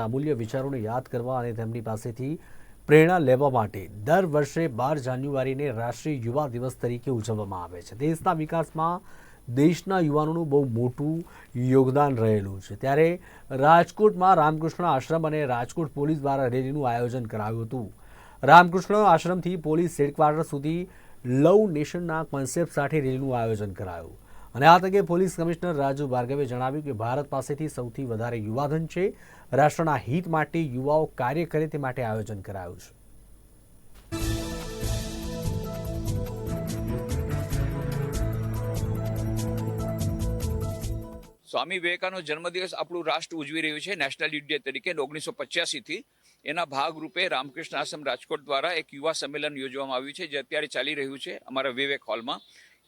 અમૂલ્ય વિચારોને યાદ કરવા અને તેમની પાસેથી પ્રેરણા લેવા માટે દર વર્ષે બાર જાન્યુઆરીને રાષ્ટ્રીય યુવા દિવસ તરીકે ઉજવવામાં આવે છે. દેશના વિકાસમાં દેશના યુવાનોનું બહુ મોટું યોગદાન રહેલું છે. ત્યારે રાજકોટમાં રામકૃષ્ણ આશ્રમ અને રાજકોટ પોલીસ દ્વારા રેલીનું આયોજન કરાયું હતું. રામકૃષ્ણ આશ્રમથી પોલીસ હેડક્વાર્ટર સુધી લવ નેશનના કોન્સેપ્ટ સાથે રેલીનું આયોજન કરાયું. અને આ તકે પોલીસ કમિશનર રાજુ ભાર્ગવે જણાવ્યું કે ભારત પાસેથી સૌથી વધારે યુવાધન છે. રાષ્ટ્રના હિત માટે યુવાઓ કાર્ય કરે તે માટે આયોજન કરાયું છે. સ્વામી વિવેકાનંદ જન્મદિવસ આપણું રાષ્ટ્ર ઉજવી રહ્યું છે. નેશનલ યુથ ડે તરીકે ઓગણીસો પચ્યાસીથી એના ભાગરૂપે રામકૃષ્ણ આશ્રમ રાજકોટ દ્વારા એક યુવા સંમેલન યોજવામાં આવ્યું છે, જે અત્યારે ચાલી રહ્યું છે અમારા વિવેક હોલમાં.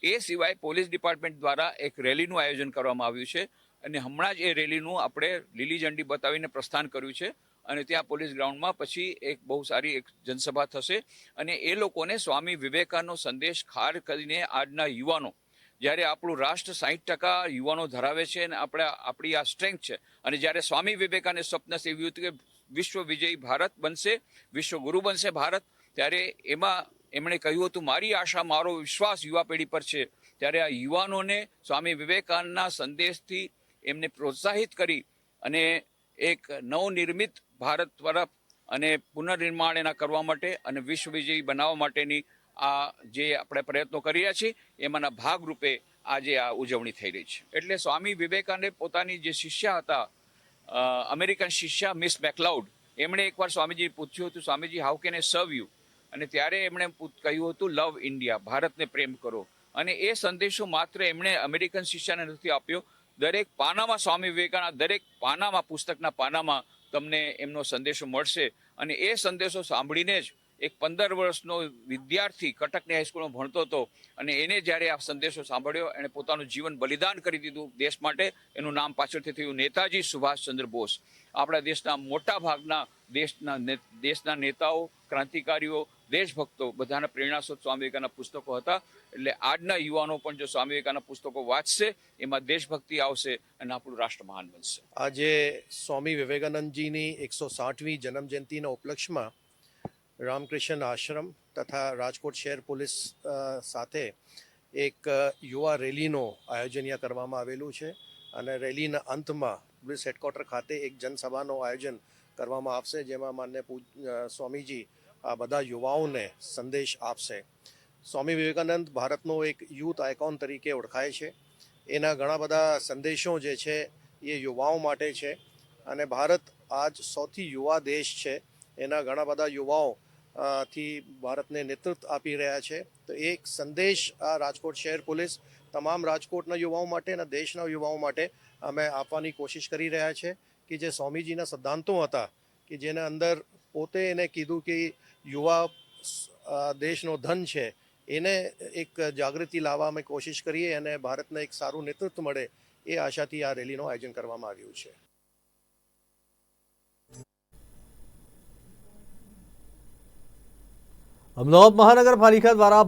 એ સિવાય પોલીસ ડિપાર્ટમેન્ટ દ્વારા એક રેલીનું આયોજન કરવામાં આવ્યું છે. અને હમણાં જ એ રેલીનું આપણે લીલી ઝંડી બતાવીને પ્રસ્થાન કર્યું છે. અને ત્યાં પોલીસ ગ્રાઉન્ડમાં પછી એક બહુ સારી એક જનસભા થશે. અને એ લોકોને સ્વામી વિવેકાનંદનો સંદેશ ખાર કરીને આજના યુવાનો, જ્યારે આપણું રાષ્ટ્ર સાહીઠ ટકા યુવાનો ધરાવે છે અને આપણે, આપણી આ સ્ટ્રેન્થ છે. અને જ્યારે સ્વામી વિવેકાનંદ સ્વપ્ન સેવ્યું હતું કે વિશ્વ વિજયી ભારત બનશે, વિશ્વ ગુરુ બનશે ભારત, ત્યારે એમાં એમણે કહ્યું હતું, મારી આશા, મારો વિશ્વાસ યુવા પેઢી પર છે. ત્યારે આ યુવાનોને સ્વામી વિવેકાનંદના સંદેશથી એમને પ્રોત્સાહિત કરી અને એક નવનિર્મિત ભારત તરફ અને પુનર્નિર્માણ એના કરવા માટે અને વિશ્વ વિજયી બનાવવા માટેની આ જે આપણે પ્રયત્નો કરી રહ્યા છીએ, એમાંના ભાગરૂપે આજે આ ઉજવણી થઈ રહી છે. એટલે સ્વામી વિવેકાનંદે પોતાની જે શિષ્યા હતા અમેરિકન શિષ્યા મિસ મેકલાઉડ, એમણે એકવાર સ્વામીજી પૂછ્યું હતું, સ્વામીજી, હાઉ કેન એ સર્વ યુ? અને ત્યારે એમણે કહ્યું હતું લવ ઇન્ડિયા ભારતને પ્રેમ કરો. અને એ સંદેશો માત્ર એમણે અમેરિકન શિષ્યને નથી આપ્યો. દરેક પાનામાં સ્વામી વિવેકાનંદ, દરેક પાનામાં, પુસ્તકના પાનામાં તમને એમનો સંદેશો મળશે. અને એ સંદેશો સાંભળીને જ એક પંદર વર્ષનો વિદ્યાર્થી કટકની હાઈસ્કૂલમાં ભણતો હતો અને એને જ્યારે આ સંદેશો સાંભળ્યો, એણે પોતાનું જીવન બલિદાન કરી દીધું દેશ માટે. એનું નામ પાછળથી થયું નેતાજી સુભાષચંદ્ર બોઝ. આપણા દેશના મોટા ભાગના દેશના દેશના નેતાઓ, ક્રાંતિકારીઓ દેશભક્તો બધાના પ્રેરણાસ્ત્રોત સ્વામી વિવેકાનંદના પુસ્તકો હતા. એટલે આજના યુવાનો પણ જો સ્વામી વિવેકાનંદના પુસ્તકો વાંચશે, એમાં દેશભક્તિ આવશે અને આપણું રાષ્ટ્ર મહાન બનશે. આજે સ્વામી વિવેકાનંદજીની એકસો સાઠમી જન્મજયંતિના ઉપલક્ષમાં રામકૃષ્ણ આશ્રમ તથા રાજકોટ શહેર પોલીસ સાથે એક યુવા રેલીનો આયોજન કરવામાં આવેલું છે અને રેલીના અંતમાં પોલીસ હેડક્વાર્ટર ખાતે એક જનસભાનું આયોજન કરવામાં આવશે, જેમાં માન્ય સ્વામીજી આ બધા યુવાઓને સંદેશ આપશે. સ્વામી વિવેકાનંદ ભારતનો એક યુથ આઇકોન તરીકે ઓળખાય છે. એના ઘણા બધા સંદેશો જે છે એ યુવાઓ માટે છે. અને ભારત આજ સૌથી યુવા દેશ છે. એના ઘણા બધા યુવાઓ થી ભારતને નેતૃત્વ આપી રહ્યા છે. તો એક સંદેશ આ રાજકોટ શહેર પોલીસ તમામ રાજકોટના યુવાઓ માટે અને દેશના યુવાઓ માટે અમે આપવાની કોશિશ કરી રહ્યા છે કે જે સ્વામીજીના સિદ્ધાંતો હતા કે જેના અંદર પોતે એને કીધું કે યુવા દેશનો ધન છે, એને એક જાગૃતિ લાવવા અમે કોશિશ કરીએ અને ભારતને એક સારું નેતૃત્વ મળે એ આશાથી આ રેલીનું આયોજન કરવામાં આવ્યું છે. અમદાવાદ મહાનગરપાલિકા દ્વારા